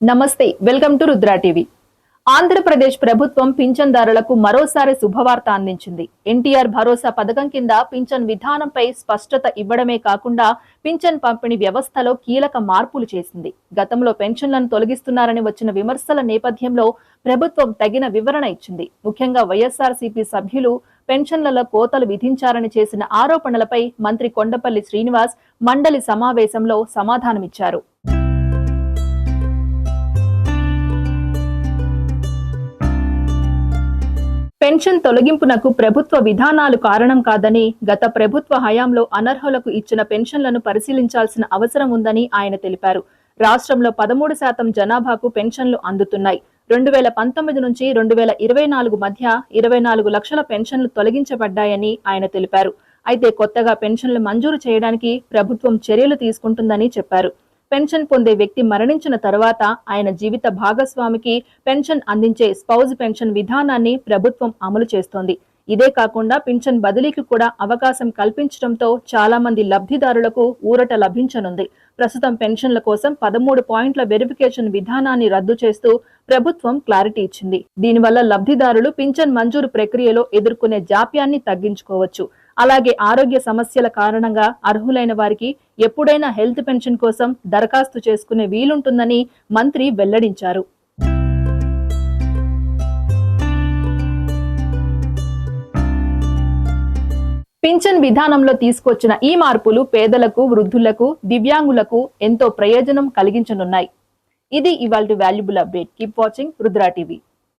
నమస్తే welcome to Rudra TV. Andhra Pradesh ప్రభుత్వం పింఛన్దారులకు మరోసారి శుభవార్త అందించింది. ఎన్టీఆర్ భరోసా పథకం కింద పింఛన్ విధానంపై స్పష్టత ఇవ్వడమే కాకుండా పింఛన్ పంపిణీ వ్యవస్థలో కీలక మార్పులు చేసింది. గతంలో పెన్షన్లను తొలగిస్తున్నారని వచ్చిన విమర్శల నేపథ్యంలో ప్రభుత్వం తగిన వివరణ ఇచ్చింది. ముఖ్యంగా వైఎస్ఆర్సీపీ సభ్యులు పెన్షన్లలో కోతలు విధించారని చేసిన ఆరోపణలపై మంత్రి కొండపల్లి శ్రీనివాస్ మండలి సమావేశంలో సమాధానమిచ్చారు. పెన్షన్ తొలగింపునకు ప్రభుత్వ విధానాలు కారణం కాదని గత ప్రభుత్వ హయాంలో అనర్హులకు ఇచ్చిన పెన్షన్లను పరిశీలించాల్సిన అవసరం ఉందని ఆయన తెలిపారు. రాష్ట్రంలో పదమూడు శాతం జనాభాకు పెన్షన్లు అందుతున్నాయి. రెండు వేల పంతొమ్మిది నుంచి రెండు వేల ఇరవై నాలుగు మధ్య ఇరవై నాలుగు లక్షల పెన్షన్లు తొలగించబడ్డాయని ఆయన తెలిపారు. అయితే కొత్తగా పెన్షన్లు మంజూరు చేయడానికి ప్రభుత్వం చర్యలు తీసుకుంటుందని చెప్పారు. పెన్షన్ పొందే వ్యక్తి మరణించిన తర్వాత ఆయన జీవిత భాగస్వామికి పెన్షన్ అందించే స్పౌజ్ పెన్షన్ విధానాన్ని ప్రభుత్వం అమలు చేస్తోంది. ఇదే కాకుండా పింఛన్ బదిలీకి కూడా అవకాశం కల్పించడంతో చాలా మంది లబ్ధిదారులకు ఊరట లభించనుంది. ప్రస్తుతం పెన్షన్ల కోసం పదమూడు పాయింట్ల వెరిఫికేషన్ విధానాన్ని రద్దు చేస్తూ ప్రభుత్వం క్లారిటీ ఇచ్చింది. దీనివల్ల లబ్ధిదారులు పింఛన్ మంజూరు ప్రక్రియలో ఎదుర్కొనే జాప్యాన్ని తగ్గించుకోవచ్చు. అలాగే ఆరోగ్య సమస్యల కారణంగా అర్హులైన వారికి ఎప్పుడైనా హెల్త్ పెన్షన్ కోసం దరఖాస్తు చేసుకునే వీలుంటుందని మంత్రి వెల్లడించారు. పింఛన్ విధానంలో తీసుకొచ్చిన ఈ మార్పులు పేదలకు వృద్ధులకు దివ్యాంగులకు ఎంతో ప్రయోజనం కలిగించనున్నాయి. ఇది ఇవాళ valuable update. Keep watching Rudra TV.